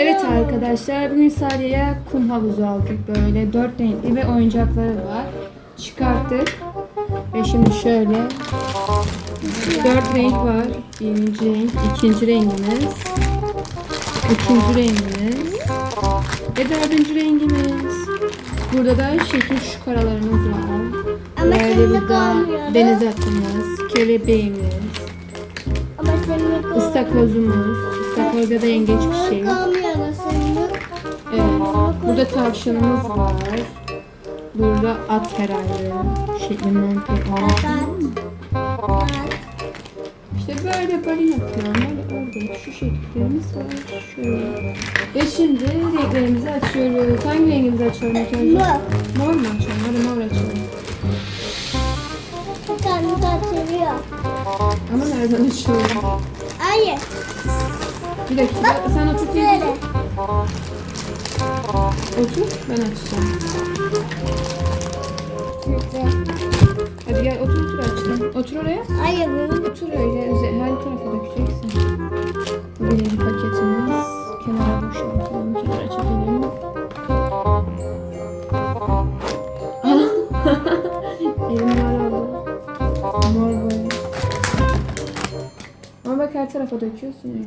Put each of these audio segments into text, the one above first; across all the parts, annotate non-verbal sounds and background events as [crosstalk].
Evet arkadaşlar bugün Sariye'ye kum havuzu aldık böyle. Dört renkli ve oyuncakları var. Çıkarttık. Ve şimdi şöyle dört renk var. Birinci renk, ikinci rengimiz, üçüncü rengimiz ve dördüncü rengimiz. Burada da şekil şu karalarımız var. Ama Böyle burada deniz atımız, kelebeğimiz, ıstakozumuz. İstakozda da yengeç bir şey. Burada tavşanımız var. Burada at herhalde. Şeklinden pek anlamadım. İşte böyle balina falan böyle orada şu şekillerimiz var. Şöyle. Ve şimdi renklerimizi açıyoruz. Hangi rengimizi açalım ilk önce? Mor. Mor mu açalım? Hadi mor açalım. Bir tane seviyor. Ama nereden açıyorum? Hayır. Bir dakika sen otur. Şöyle. Otur ben açacağım. Hadi gel otur otur açtım. Otur oraya. Hayır bunu. Otur öyle üze- her tarafa dökeceksin. Bu birinci paketimiz. Kenara boşaltalım. Kenara çekelim. [laughs] Elim var oldu. Mor böyle. Ama bak her tarafa döküyorsun öyle.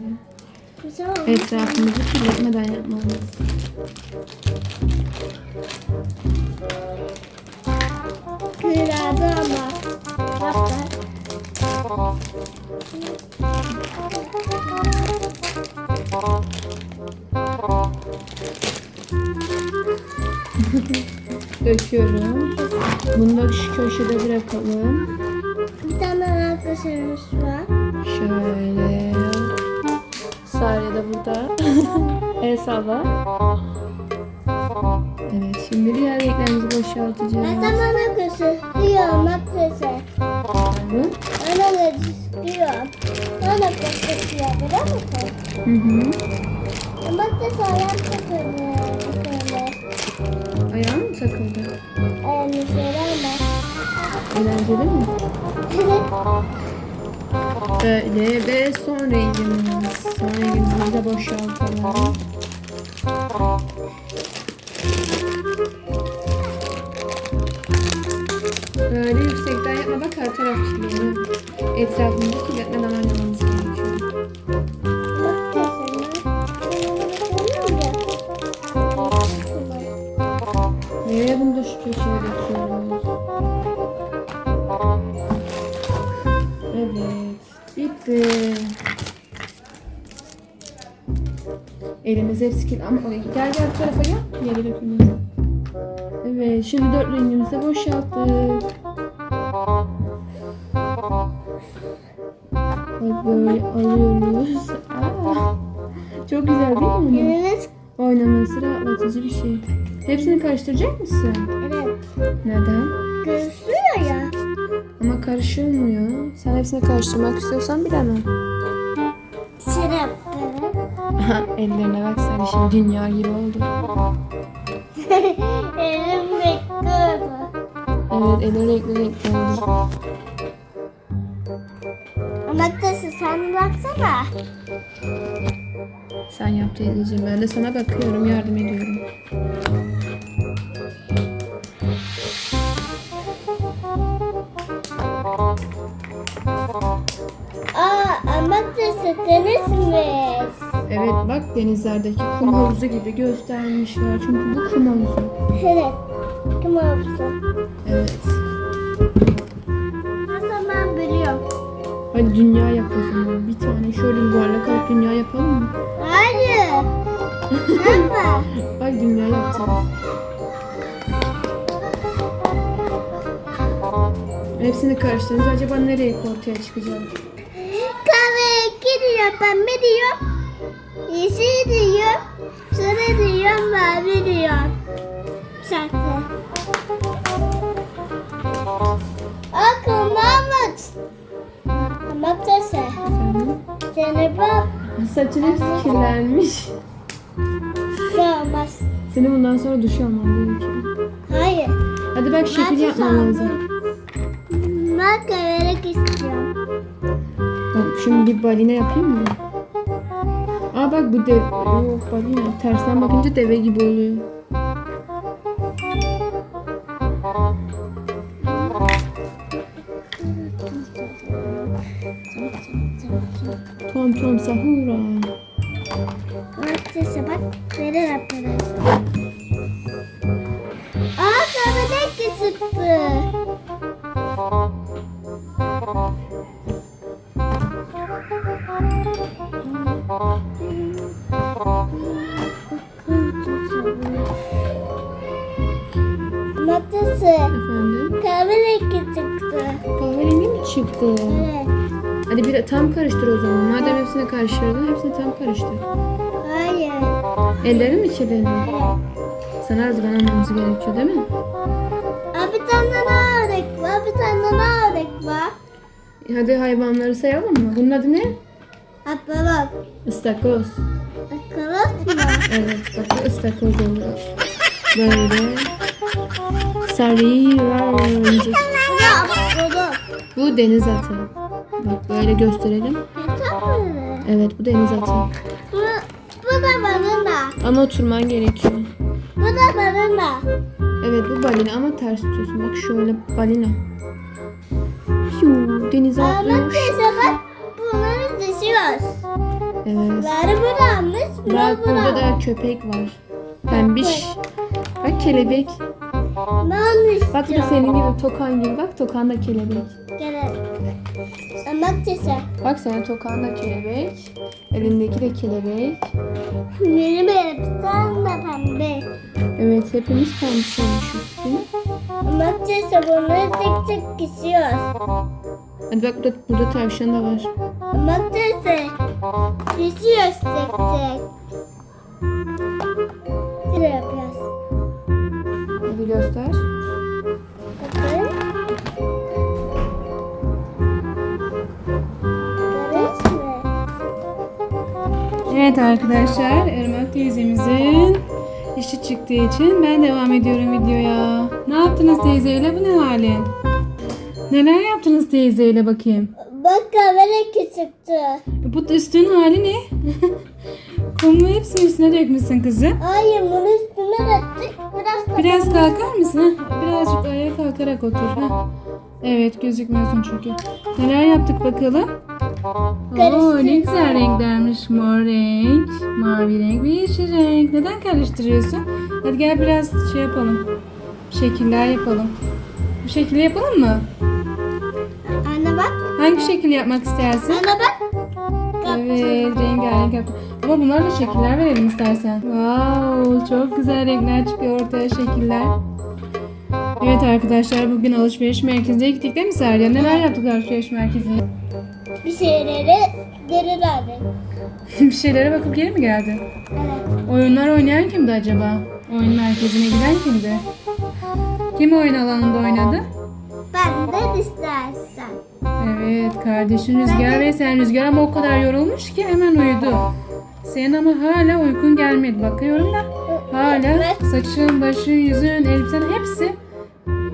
Güzel oldu. Etrafımızı kirletmeden yapmalıyız. Döküyorum. Bunu da şu köşede bırakalım. Bir tane arkadaşlarımız var. Şöyle. Sare de burada. [laughs] El salla. Evet şimdi diğer renklerimizi boşaltacağız. Ben sana kızı diyor matrese. Hı diyor. Ona kızı diyor biliyor musun? hı. hı. Matrese ayağım takıldı. Ayağın mı takıldı? Ayağını söyleme. Eğlenceli mi? Böyle ve son rengimiz. Son rengimizi de boşaltalım. Böyle yüksekten yapma bak her taraf kirleniyor. Etrafımızı kirletmeden oynamamız Kirli. Ama gel gel bu tarafa gel. Yere dökülmesin. Evet. Şimdi dört rengimizi de boşalttık. Bak böyle alıyoruz. Aa, çok güzel değil mi? Eliniz Oynaması rahatlatıcı bir şey. Hepsini karıştıracak mısın? evet. Neden? Görüşüyor ya. Ama karışılmıyor. Sen hepsini karıştırmak istiyorsan bilemem. [laughs] Ellerine bak sen şimdi dünya gibi oldu. [laughs] Elimle kırdı. Evet eli renkli renkli oldu. Matrese sen baksana. Sen yap teyzeciğim. Ben de sana bakıyorum, yardım ediyorum. Evet bak denizlerdeki kum havuzu gibi göstermişler. Çünkü bu kum havuzu. Evet. Kim olsun? Evet. Nasıl ben biliyorum. Hadi dünya yap o zaman. Bir tane şöyle yuvarlak alıp dünya yapalım mı? Hayır. Yapma. [laughs] Bak dünya yapacağız. Hepsini karıştırınca acaba nereye ortaya çıkacak? Kahve gidiyor, pembe diyor. Yeşil diyor. Sarı diyor, mavi diyor. Şarkı. Akıl Mahmut. Matrese. Efendim? Seni bak. Saçın hepsi kirlenmiş. Sığmaz. Senin bundan sonra duş alman gerekiyor. Hayır. Hadi bak şekil yapman lazım. Bak vererek istiyorum. Şimdi bir balina yapayım mı? Bak bu dev... Yok balina. Tersten bakınca deve gibi oluyor. Tom tom sahura. Cumartesi bak. Nereye yapıyoruz? Aa kahvedeki çıktı. Cumartesi. Efendim? Kahvedeki çıktı. Kahverengi mi çıktı? Evet. Hadi bir tam karıştır o zaman. Madem hepsini karıştırdın hepsini tam karıştır. Hayır. Ellerin mi kirleniyor? Evet. Sana almamız gerekiyor değil mi? Aa, bir tane daha örnek var. Bir tane daha örnek var. Hadi hayvanları sayalım mı? Bunun adı ne? Apalak. Istakoz. Akalas mı? Evet ıstakoz olur. Böyle. Sarı var oyuncak. Bu deniz atı. Bak böyle gösterelim. Evet bu deniz atı. Bu, bu da balina. Ama oturman gerekiyor. Bu da balina. Evet bu balina ama ters tutuyorsun. Bak şöyle balina. Piu, denize Ama atlıyor. bak bunları düşüyoruz. Evet.Ları bu almış. Bu Bak bu burada da köpek var. Pembiş. Bak kelebek. Ben Bak bu da senin gibi tokan gibi. Bak tokan da kelebek. Gel. Ama teyze. Bak senin tokan da kelebek. Elindeki de kelebek. Benim elbisem de pembe. Evet hepimiz pembiş olmuşuz değil mi? Ama teyze bunları tek tek kesiyoruz. Hadi bak burada, burada tavşan da var. Kesiyoruz tek tek. Şöyle yapıyoruz. Hadi göster. Bakın. Evet arkadaşlar, Irmak teyzemizin işi çıktığı için ben devam ediyorum videoya. Ne yaptınız teyzeyle? Bu ne halin? Neler yaptınız teyzeyle bakayım? Bak kahverengi çıktı. Bu üstün hali ne? [laughs] Kumu hepsini üstüne dökmüşsün kızım. Hayır bunu üstüne döktük. Biraz da Biraz kalkar mısın? Ha? Birazcık ayağa kalkarak otur. Ha? Evet gözükmüyorsun çünkü. Neler yaptık bakalım? Oo, ne güzel renklermiş. Mor renk, mavi renk ve yeşil renk. Neden karıştırıyorsun? Hadi gel biraz şey yapalım. Şekiller yapalım. Bu şekli yapalım mı? Hangi şekil yapmak istersin? Anne bak. Evet, rengarenk yaptım. Ama bunlarla şekiller verelim istersen. Wow, çok güzel renkler çıkıyor ortaya şekiller. Evet arkadaşlar bugün alışveriş merkezine gittik değil mi Serya? Neler yaptık alışveriş merkezinde? Bir şeyleri geri verdik. [laughs] Bir şeylere bakıp geri mi geldin? Evet. Oyunlar oynayan kimdi acaba? Oyun merkezine giden kimdi? Kim oyun alanında oynadı? Ben de istersen. Evet kardeşin Rüzgar ve sen Rüzgar ama o kadar yorulmuş ki hemen uyudu. Senin ama hala uykun gelmedi. Bakıyorum da hala saçın, başın, yüzün, elbisen hepsi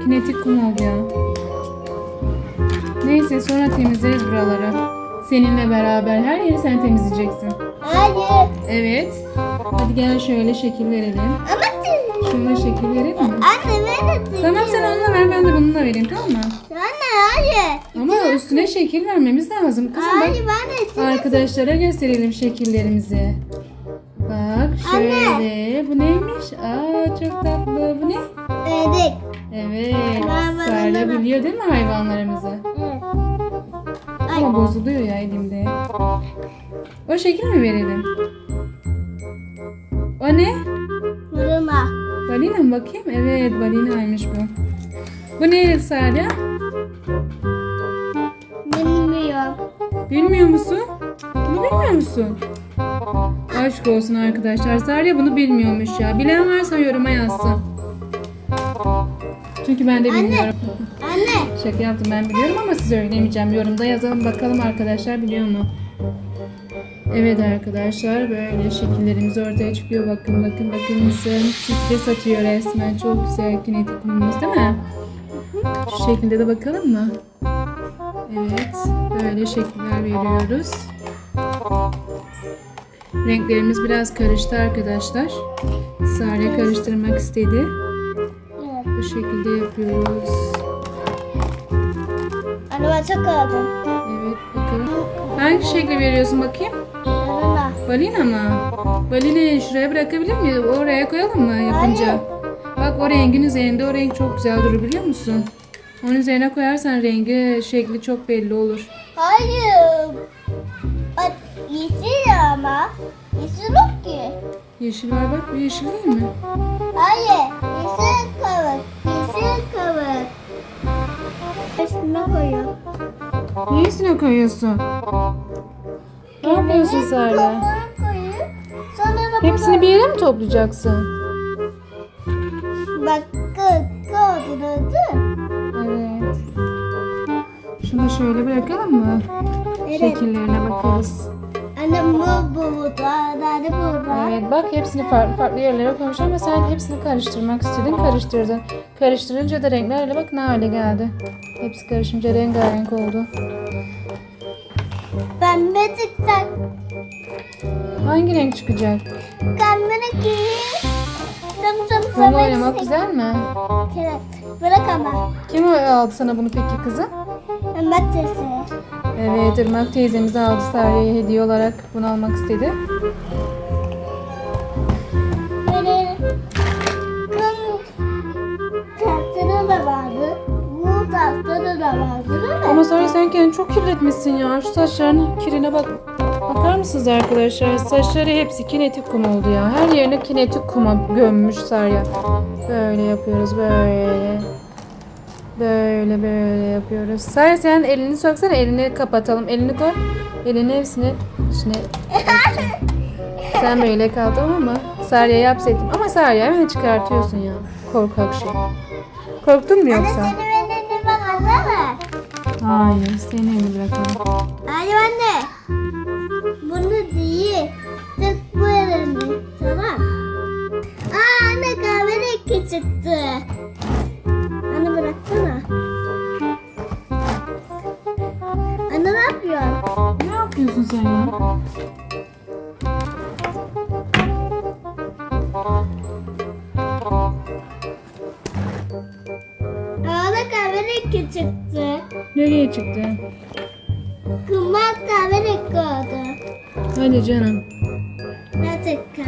kinetik kum oldu ya. Neyse sonra temizleriz buraları. Seninle beraber her yeri sen temizleyeceksin. Hayır. Evet. Hadi gel şöyle şekil verelim. Ama siz- Şuna şekil verelim mi? Anne ben Tamam sen onunla ver ben de bununla vereyim tamam mı? Anne hayır. Ama üstüne şekil vermemiz lazım. Kızım bak Hayır ben de arkadaşlara gösterelim şekillerimizi. Bak şöyle. Bu neymiş? Aa çok tatlı. Bu ne? Ördek. Evet. Ben- ben- değil mi hayvanlarımızı? Evet. Ama bozuluyor ya elimde. O şekil mi verelim? O ne? Vurma. Balina mı bakayım? Evet balinaymış bu. Bu ne Sarya? Bilmiyorum. Bilmiyor musun? Bunu bilmiyor musun? Aşk olsun arkadaşlar. Sarya bunu bilmiyormuş ya. Bilen varsa yoruma yazsın. Çünkü ben de bilmiyorum. Anne. Şaka yaptım ben biliyorum ama size söylemeyeceğim. Yorumda yazalım bakalım arkadaşlar biliyor mu? Evet arkadaşlar böyle şekillerimiz ortaya çıkıyor. Bakın bakın bakın mısın? Stres atıyor resmen. Çok güzel kinetik kumumuz değil mi? Şu şekilde de bakalım mı? Evet. Böyle şekiller veriyoruz. Renklerimiz biraz karıştı arkadaşlar. Sare karıştırmak istedi. Bu şekilde yapıyoruz. Anne ben çok aldım. Evet bakalım. Hangi şekli veriyorsun bakayım? Balina mı? Balinayı şuraya bırakabilir miyiz? Oraya koyalım mı yapınca? Hayır. Bak o rengin üzerinde o renk çok güzel durur biliyor musun? Onun üzerine koyarsan rengi, şekli çok belli olur. Hayır. Bak yeşil ama. Yeşil yok ki. Yeşil var bak bu yeşil değil mi? Hayır. Yeşil kavuk. Yeşil kavuk. Üstüne koyuyor. Niye üstüne koyuyorsun? Ne yapıyorsun da Hepsini bir yere mi toplayacaksın? Bak kağıdını Evet. Şunu da şöyle bırakalım mı? Evet. Şekillerine bakarız. Bu? Evet bak hepsini farklı farklı yerlere koymuş ama sen hepsini karıştırmak istedin karıştırdın. Karıştırınca da renkler öyle bak ne hale geldi. Hepsi karışınca rengarenk oldu. Pembe tıktak. Hangi renk çıkacak? Kamera gibi. Tam tam Bununla oynamak güzel mi? Evet. Bırak ama. Kim aldı sana bunu peki kızım? Mehmet teyze. Evet Irmak teyzemiz aldı Sarya'ya hediye olarak bunu almak istedi. Ama Sarya sen kendini çok kirletmişsin ya. Şu saçlarının kirine bak. Bakar mısınız arkadaşlar? Saçları hepsi kinetik kum oldu ya. Her yerine kinetik kuma gömmüş Sarya. Böyle yapıyoruz böyle. Böyle böyle yapıyoruz. Sarya sen elini soksana elini kapatalım. Elini koy. Elini hepsini içine Sen böyle kal tamam mı? Sarya yapsaydım. Ama Sarya hemen çıkartıyorsun ya. Korkak şey. Korktun mu yoksa? Hayır, seni elini bırakalım. Hayır anne. Bunu değil. Tık bu elini. Tamam. Aa anne kahverengi çıktı. Anne bıraksana. Anne ne yapıyorsun? Ne yapıyorsun sen ya? Aa da kahverengi çıktı. Nereye çıktı? Kumar kahverengi oldu. Hadi canım. Gerçekten.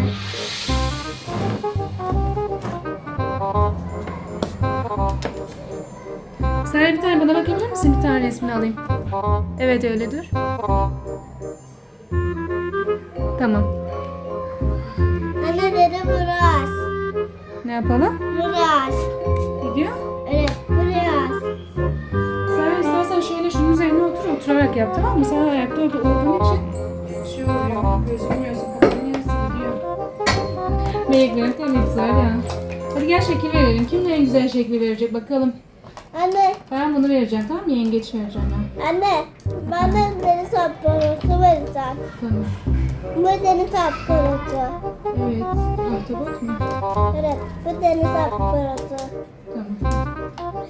Sen bir tane bana bakabilir misin? Bir tane resmini alayım. Evet öyle dur. Tamam. Anne dedi burası. Ne yapalım? Burası. Yap tamam mı? Sen ayakta olduğun için şey oluyor. Gözükmüyorsun. Kapanıyorsun gidiyor. Meleklerin temiz ya. Hadi gel şekil verelim. Kim en güzel şekli verecek bakalım. Anne, Ben bunu vereceğim tamam mı? Yengeç vereceğim ben. anne. Ben de deniz aparato vereceğim. Tamam. Bu deniz aparato. Evet. Ahtapot mu? Evet, bu deniz aparato. Tamam.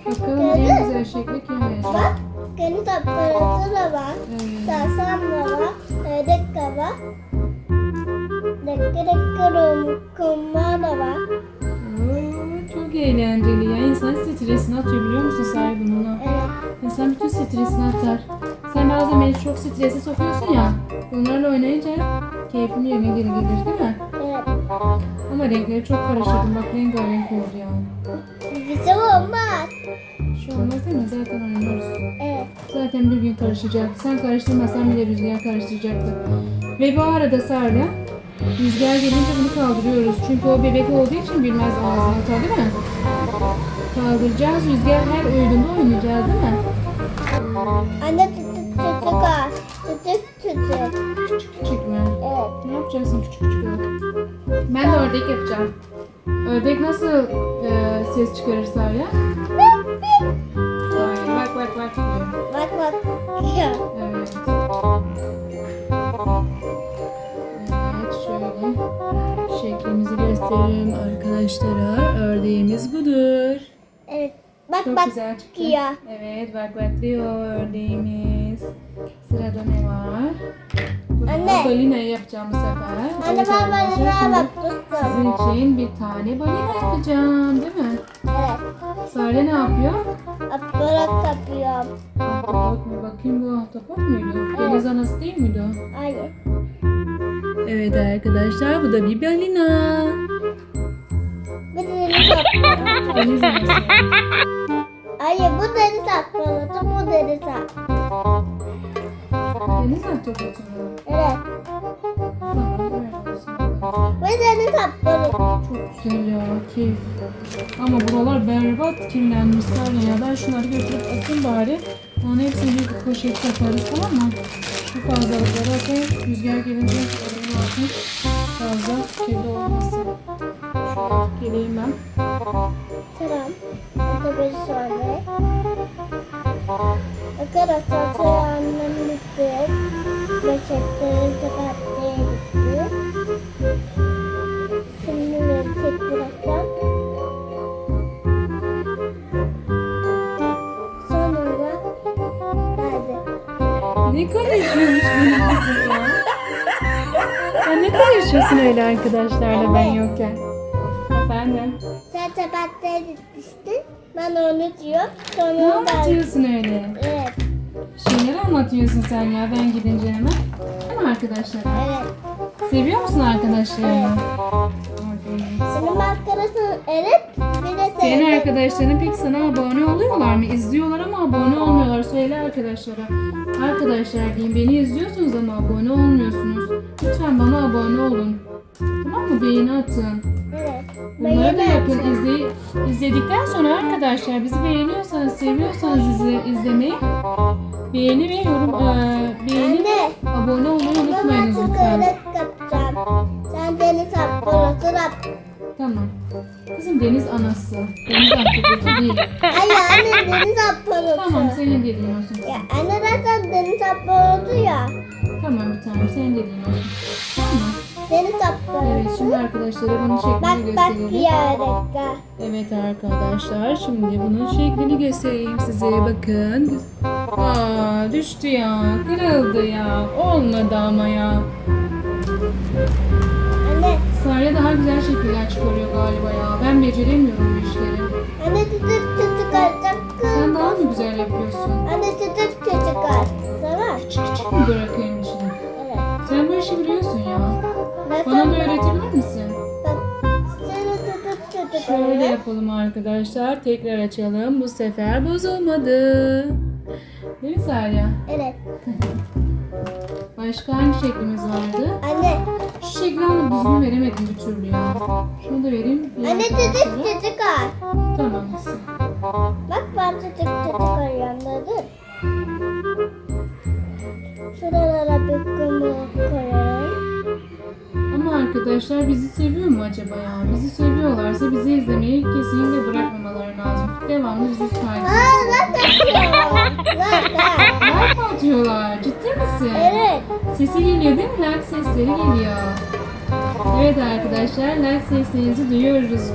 Bakalım en güzel şekli kim verecek? Bak, deniz aparatı da var. Evet. Sarsam da var. Ördek de var. Dekki dekki kumma da var. Oo, çok eğlenceli ya. İnsan stresini atıyor biliyor musun sahibi bununla? Evet. İnsan bütün stresini atar. Sen bazen beni çok strese sokuyorsun ya. Bunlarla oynayınca keyfim yerine geri gelir değil mi? Evet. Ama renkleri çok karıştırdım. Bak rengarenk oldu ya. Güzel olmaz. Bir şey olmaz değil mi? Zaten oynuyoruz. Evet. Zaten bir gün karışacak. Sen karıştırmasan bile rüzgar karıştıracaktı. Ve bu arada Sarda rüzgar gelince bunu kaldırıyoruz. Çünkü o bebek olduğu için bilmez ağzına atar değil mi? Kaldıracağız. Rüzgar her uyduğunda oynayacağız değil mi? Anne. Tutuk tutuk. Küçük küçük mü? Evet. Ne yapacaksın küçük küçük? Ben de ördek yapacağım. Ördek nasıl e, ses çıkarır Sarya? Göstereyim arkadaşlara. Ördeğimiz budur. Evet. Bak Çok bak. güzel çıktı. Ya. Evet bak bak diyor ördeğimiz. Sırada ne var? Burada Anne. balina yapacağım bu sefer. Anne Evet ben balinaya bakmıştım. Sizin için bir tane balina yapacağım değil mi? Evet. Sare ne yapıyor? Aparat yapıyorum. Ahtapot mu? Bakayım bu ahtapot muydu? Deniz anası değil miydi o? Hayır. Evet arkadaşlar bu da bir balina. Bu deniz. Deniz anası. Hayır bu deniz aparatı. Bu deniz aparatı. Deniz ahtapotu mu? Evet. Tamam. Bu deniz aparatı. Çok güzel ya keyif. Ama buralar berbat kirlenmiş Sare ya. Ben şunları götürüp atayım bari. Onun hepsini bir poşet yaparız tamam mı? Şu fazlalıkları atayım. Rüzgar gelince atayım. Fazla kirli olmasın. Şöyle geleyim ben. Tamam. Otobüs sonra. Arkadaşlar sonra annem bitti. Beşikleri kapattı gitti. Şimdi beni çektirirken. Sonra geldi. Ne konuşuyormuş benim [laughs] kızım ya? Sen ne konuşuyorsun öyle arkadaşlarla ben yokken? Efendim? Sen sepette gitmiştin. Ben onu diyor. Sonra Ne ben... anlatıyorsun öyle? Evet. Şeyleri anlatıyorsun sen ya ben gidince hemen. Değil mi arkadaşlar? Evet. Seviyor musun arkadaşlarını? Senin arkadaşın evet. Senin arkadaşların peki sana abone oluyorlar mı? İzliyorlar ama abone olmuyorlar. Söyle arkadaşlara. Arkadaşlar diyeyim beni izliyorsunuz ama abone olmuyorsunuz. Lütfen bana abone olun. Tamam mı? Beğeni atın. Evet. Bunları da yapın. İzley izledikten sonra arkadaşlar bizi beğeniyorsanız, seviyorsanız izle izlemeyi beğeni ve yorum eee, beğeni Anne. abone olmayı Ben unutmayınız lütfen. deniz aparatı yap. Tamam. Kızım deniz anası. Deniz ahtapotu değil. Ay anne deniz aparatı. Tamam senin dediğin olsun. Ya anne zaten deniz aparatı ya. Tamam bir tanem senin dediğin olsun. Tamam mı? Deniz Evet şimdi arkadaşlara bunun Bak şeklini bak gösterelim. diyerek. Evet arkadaşlar şimdi bunun şeklini göstereyim size bakın. Aa düştü ya kırıldı ya olmadı ama ya. Daha güzel şekiller çıkarıyor galiba ya. Ben beceremiyorum bu işleri. Anne tutup tutup. Sen daha mı güzel yapıyorsun? Anne tutup tutup. Tamam. Küçük küçük mü bırakayım içine? Evet. Sen bu işi biliyorsun ya. Bana da öğretebilir misin? Şöyle yapalım arkadaşlar. Tekrar açalım. Bu sefer bozulmadı. Değil mi Sarya? Evet. Başka hangi şeklimiz vardı? Anne. Şu ama düzgün veremedim bir türlü ya. Şunu da vereyim. Anne tutup arkadaşlara. tutup çıkar. Tamam kızım. Bak ben tutup tutup arıyorum dedim. Şuralara bir kumu koyalım. Ama arkadaşlar bizi seviyor mu acaba ya? Bizi seviyorlarsa bizi izlemeyi kesinlikle bırakmamaları lazım. Devamlı bizi takip. Like mı atıyorlar? Ciddi misin? Evet. Sesi geliyor değil mi? Like sesleri geliyor. Evet arkadaşlar like seslerinizi duyuyoruz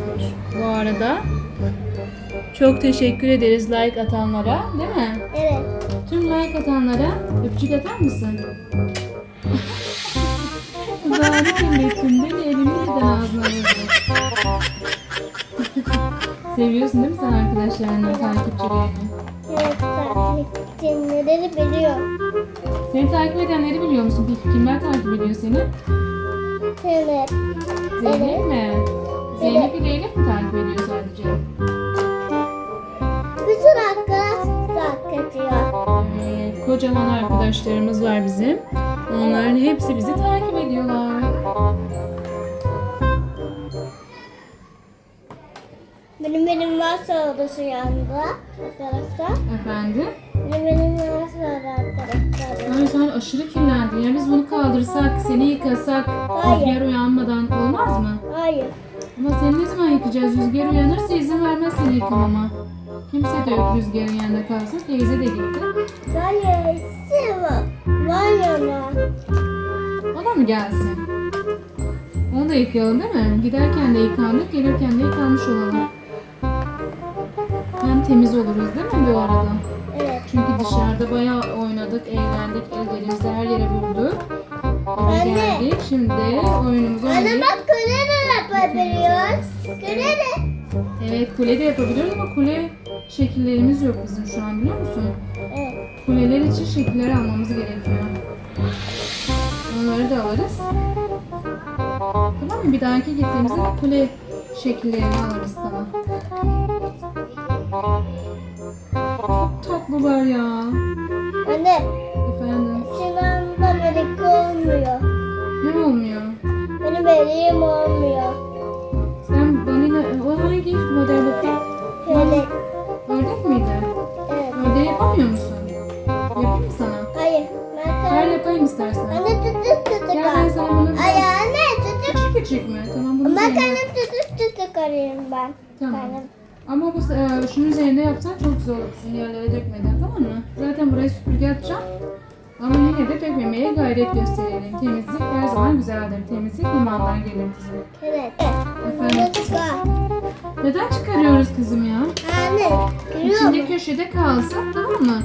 bu arada. Çok teşekkür ederiz like atanlara değil mi? Evet. Tüm like atanlara öpücük atar mısın? Bari kirlettin değil mi? Elimi neden ağzına vurdun? Seviyorsun değil mi sen arkadaşlarını, takipçilerini? Evet. Takipçileri biliyor. Seni takip edenleri biliyor musun? Peki kimler takip ediyor seni? Evet. Zeynep mi? Zeynep ile Elif mi takip ediyor sadece? Bütün arkadaş takip ediyor. Evet, kocaman arkadaşlarımız var bizim. Onların hepsi bizi takip ediyorlar. Benim benim varsa odası yanında arkadaşlar. Efendim? Benim benim varsa arkadaşlar. Ay sen aşırı kirlendin. Ya biz bunu kaldırsak, seni yıkasak, Hayır. rüzgar uyanmadan olmaz mı? Hayır. Ama seni ne zaman yıkayacağız? Rüzgar uyanırsa izin vermez seni yıkamama. Kimse de yok rüzgarın yanında kalsın. Teyze de gitti. Hayır. Sıvı. Var yana. O da mı gelsin? Onu da yıkayalım değil mi? Giderken de yıkandık, gelirken de yıkanmış olalım. Hem temiz oluruz değil mi bu arada? Evet. Çünkü dışarıda bayağı oynadık, eğlendik, ellerimizi her yere vurduk. Eve Anne. geldik. Şimdi oyunumuzu Anne oynayıp... bak kule de yapabiliyoruz. Kule de. Evet kule de yapabiliyoruz ama kule şekillerimiz yok bizim şu an biliyor musun? Evet. Kuleler için şekilleri almamız gerekiyor. Onları da alırız. Tamam mı? Bir dahaki gittiğimizde kule şekillerini alırız sana. Çok tatlılar ya. Anne Efendim. Sinan'da belik olmuyor. Ne olmuyor? Benim beliğim olmuyor. Sen balina... O hangi model? Böyle. Ördek miydi? Evet. Ördeği yapamıyor musun? Yapayım mı sana? Hayır. Ben sana... yapayım istersen. Anne tutuk tutuk Gel ben sana bunu biraz... Ay anne tutuk. Küçük küçük mü? Tamam bunu Ben üzerine- kendim tutuk tutuk arayayım ben. Tamam. Ama bu e, şunun üzerinde yapsan çok güzel olur. Sizin yerlere dökmeden tamam mı? Zaten buraya süpürge atacağım. Ama yine de dökmemeye gayret gösterelim. Temizlik her zaman güzeldir. Temizlik imandan gelir bizim. Evet. Efendim? Tutuk al. Neden çıkarıyoruz kızım ya? Anne. Görüyor İçinde köşede kalsa tamam mı?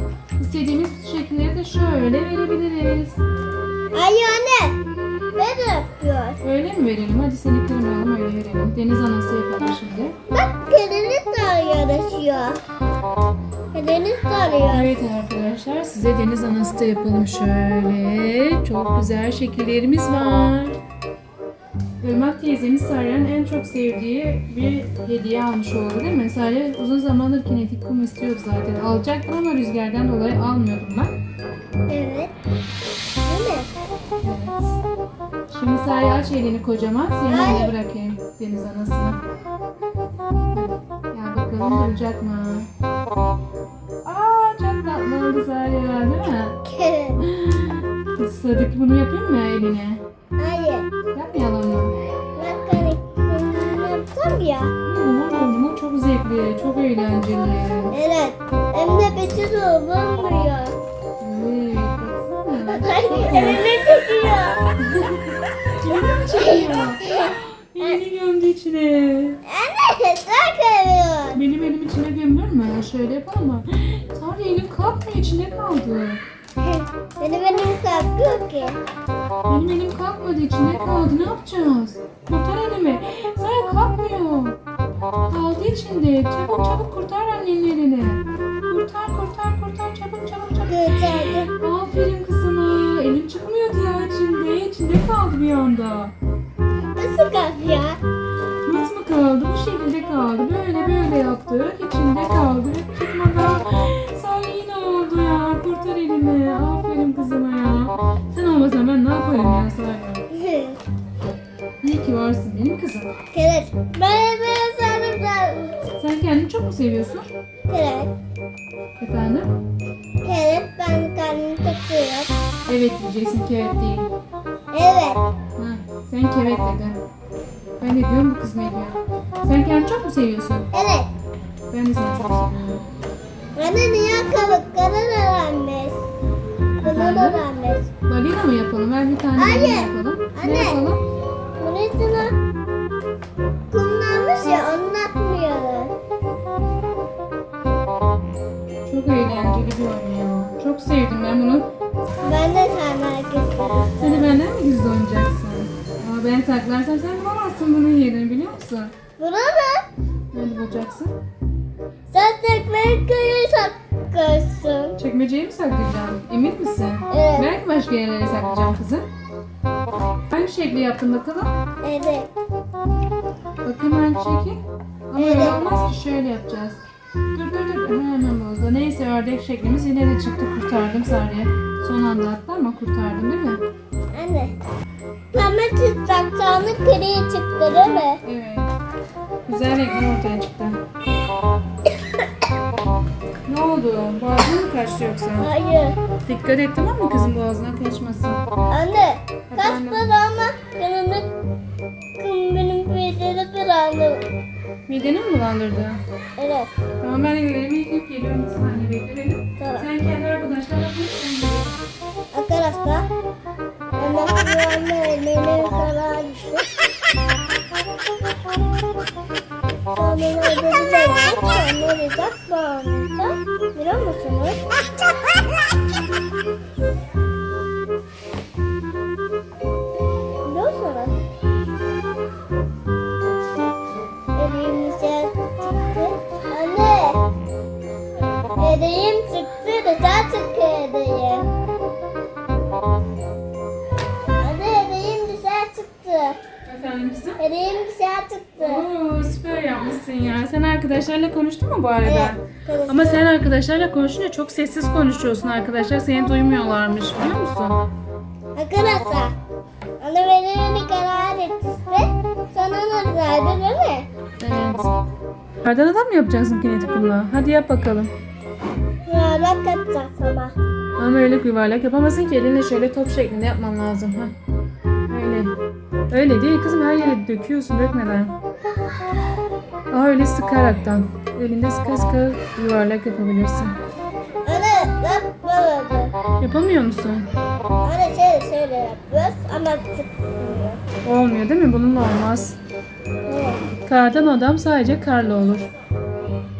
İstediğimiz şekilleri de şöyle verebiliriz. Ay anne. Ne de yapıyoruz? Öyle mi verelim? Hadi seni kırmayalım öyle verelim. Deniz anası yapalım şimdi. Bak kediniz de yarışıyor. Kediniz de arıyor. Evet arkadaşlar size deniz anası da yapalım şöyle. Çok güzel şekillerimiz var. Irmak teyzemiz Sarya'nın en çok sevdiği bir hediye almış oldu değil mi? Sarya uzun zamandır kinetik kum istiyordu zaten. Alacaktım ama rüzgardan dolayı almıyordum ben. Evet. Değil mi? Evet. Şimdi Sarya aç elini kocaman. Seni Hayır. oraya bırakayım deniz anasını. Gel bakalım duracak mı? Aa çok tatlı oldu Sarya değil mi? Evet. Sıradaki bunu yapayım mı eline? Bu çok çok eğlenceli. Evet. Hem de şey olmuyor. Evet, baksana. Hayır. Elime çekiyor. Elini mi çekiyor? Elini gömdü içine. Anne sen kırıyorsun. Benim elim içine gömülür mü? Şöyle yapalım mı? Sarı elim kalkmıyor, içinde kaldı. Benim elim kalkıyor ki. Benim elim kalkmadı, içinde kaldı. Ne yapacağız? Kurtar elimi. Sarı kalkmıyor. Kaldı içinde. Çabuk çabuk kurtar annenin elini. Kurtar, kurtar, kurtar. Çabuk, çabuk, çabuk. Gösterdim. Aferin kızıma. Elim çıkmıyordu ya içinde. İçinde kaldı bir anda. Nasıl kalkıyor? Nasıl mı kaldı? Bu şekilde kaldı. Böyle böyle yaptık. İçinde kaldı. Çıkmadan. Seviyorsun? Evet. Efendim? Evet ben çok seviyorum. Evet diyeceksin ki evet değil. Evet. Ha, sen ki evet dedin. Ben de diyorum bu kız ne diyor. Sen kendini çok mu seviyorsun? Ben saklarsam sen bulamazsın bunun yerini biliyor musun? Bunu da Nerede bulacaksın? sen köyü saklarsın. Çekmeceyi mi saklayacağım? Emin misin? Evet. Belki başka yerlere saklayacağım kızım. Hangi şekli yaptın bakalım? Evet. Bakayım hangi şekil? Ama öyle Evet. olmaz ki şöyle yapacağız. Dur dur dur hemen bozdu. Neyse ördek şeklimiz yine de çıktı kurtardım Sarı'ya. Son anda attı ama kurtardım değil mi? Kırıya çıktı değil mi? Evet. Güzel renkler ortaya çıktı. ne oldu? Boğazına mı kaçtı yoksa? Hayır. Dikkat et tamam mı kızım boğazına konuşunca çok sessiz konuşuyorsun arkadaşlar. Seni duymuyorlarmış biliyor musun? Arkadaşlar. Ana beni karar etti. Sonra nerede değil mi? Evet. Kardan adam mı yapacaksın kinetik kumla? Hadi yap bakalım. Yuvarlak yapacağız ama. Ama öyle yuvarlak yapamazsın ki elinle şöyle top şeklinde yapman lazım. Ha. Öyle. Öyle değil kızım her yere döküyorsun dökmeden. Aa öyle sıkaraktan. Elinde sıka sıka yuvarlak yapabilirsin. Yapamıyor musun? Ana şöyle şöyle yapıyoruz ama çıkmıyor. Olmuyor değil mi? Bununla olmaz. Evet. Kardan adam sadece karlı olur.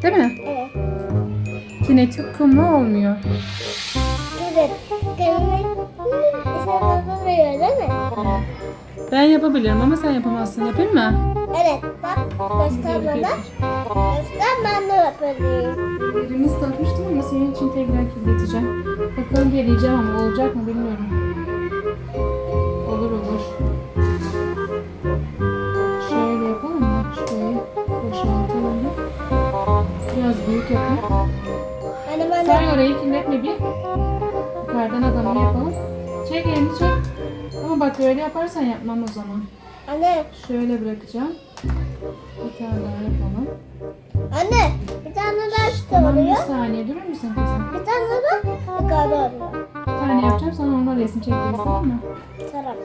Değil mi? Evet. Kinetik kumla olmuyor. Evet. Sen hazırlıyor değil mi? Ben yapabilirim ama sen yapamazsın. Yapayım mı? Evet. Bak göster bana. Göster ben de yapayım. Elimi ıslatmıştım ama senin için tekrar kirleteceğim. Bakalım geleceğim ama olacak mı bilmiyorum. Olur olur. Şöyle yapalım mı? Şöyle boşaltalım? Biraz büyük yapayım. Hani ben Sen orayı kirletme bir. Yukarıdan adamı yapalım. Çek elini çek. Ama bak böyle yaparsan yapmam o zaman. Anne, Şöyle bırakacağım. Bir tane daha yapalım. anne bir tane daha işte Tamam bir oluyor. saniye durur musun kızım? Bir tane daha yukarıda oluyor. Bir tane yapacağım sonra onunla resim çekeceğiz tamam mı? Tamam.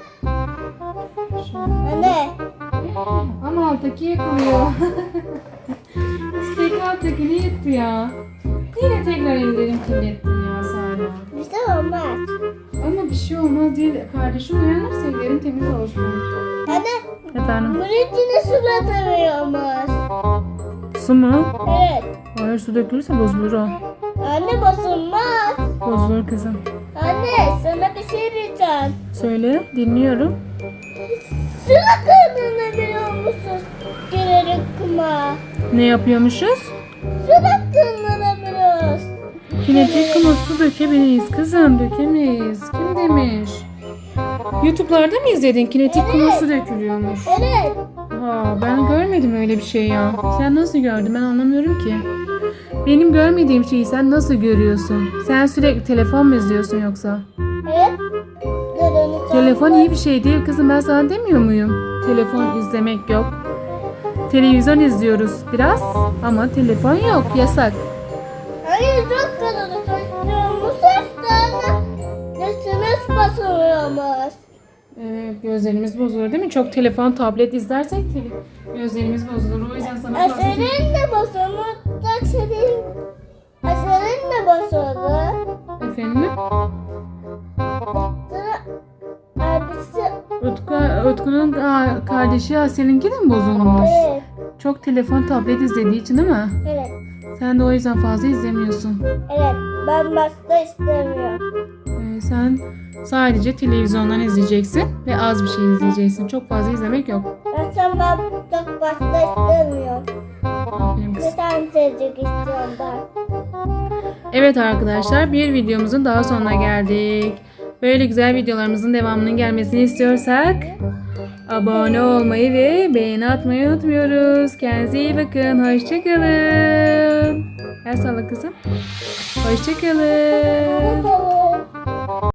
Anne, Ama alttaki yıkılıyor. [laughs] İstek alttakini yıktı ya. Yine tekrar ellerim kirlettin ya Sara. bir şey olmaz. Ama bir şey olmaz değil. Kardeşim uyanırsa ellerin temiz olsun. Anne, Efendim? bunun içine su batırıyormuş. Su mu? Evet. Hayır su dökülürse bozulur o. Anne basılmaz. Bozulur kızım. Anne, sana bir şey diyeceğim. Söyle dinliyorum. Sıra kullanabiliyor musun? Girerek kuma. Ne yapıyormuşuz? Sıra kullanabiliyoruz. Kinetik kuma su dökemeyiz kızım dökemeyiz. Kim demiş? Youtube'larda mı izledin? Kinetik kuma su dökülüyormuş. Evet. Ha, ben görmedim öyle bir şey ya. Sen nasıl gördün ben anlamıyorum ki. Benim görmediğim şeyi sen nasıl görüyorsun? Sen sürekli telefon mu izliyorsun yoksa? Evet. Telefon iyi bir şey değil kızım ben sana demiyor muyum? Telefon izlemek yok. Televizyon izliyoruz biraz ama telefon yok yasak. Hayır çok kalın çocuğumuz hastane. Yaşınız basılıyormuş. Evet gözlerimiz bozulur değil mi? Çok telefon, tablet izlersek gözlerimiz bozulur. O yüzden sana fazla... Aşırın da basılmış. Aşırın. Aşırın da basıldı. Efendim? Utku, Utku'nun kardeşi Asel'inki de mi bozulmuş? Evet. Çok telefon, tablet izlediği için değil mi? Evet. Sen de o yüzden fazla izlemiyorsun. Evet. Ben basta istemiyorum. Ee, sen sadece televizyondan izleyeceksin ve az bir şey izleyeceksin. Çok fazla izlemek yok. Yoksa ben çok basta istemiyorum. Aferin kız. Bir tane çocuk istiyorum ben. Evet arkadaşlar bir videomuzun daha sonuna geldik. Böyle güzel videolarımızın devamının gelmesini istiyorsak abone olmayı ve beğeni atmayı unutmuyoruz. Kendinize iyi bakın. Hoşçakalın. El salla kızım. Hoşçakalın.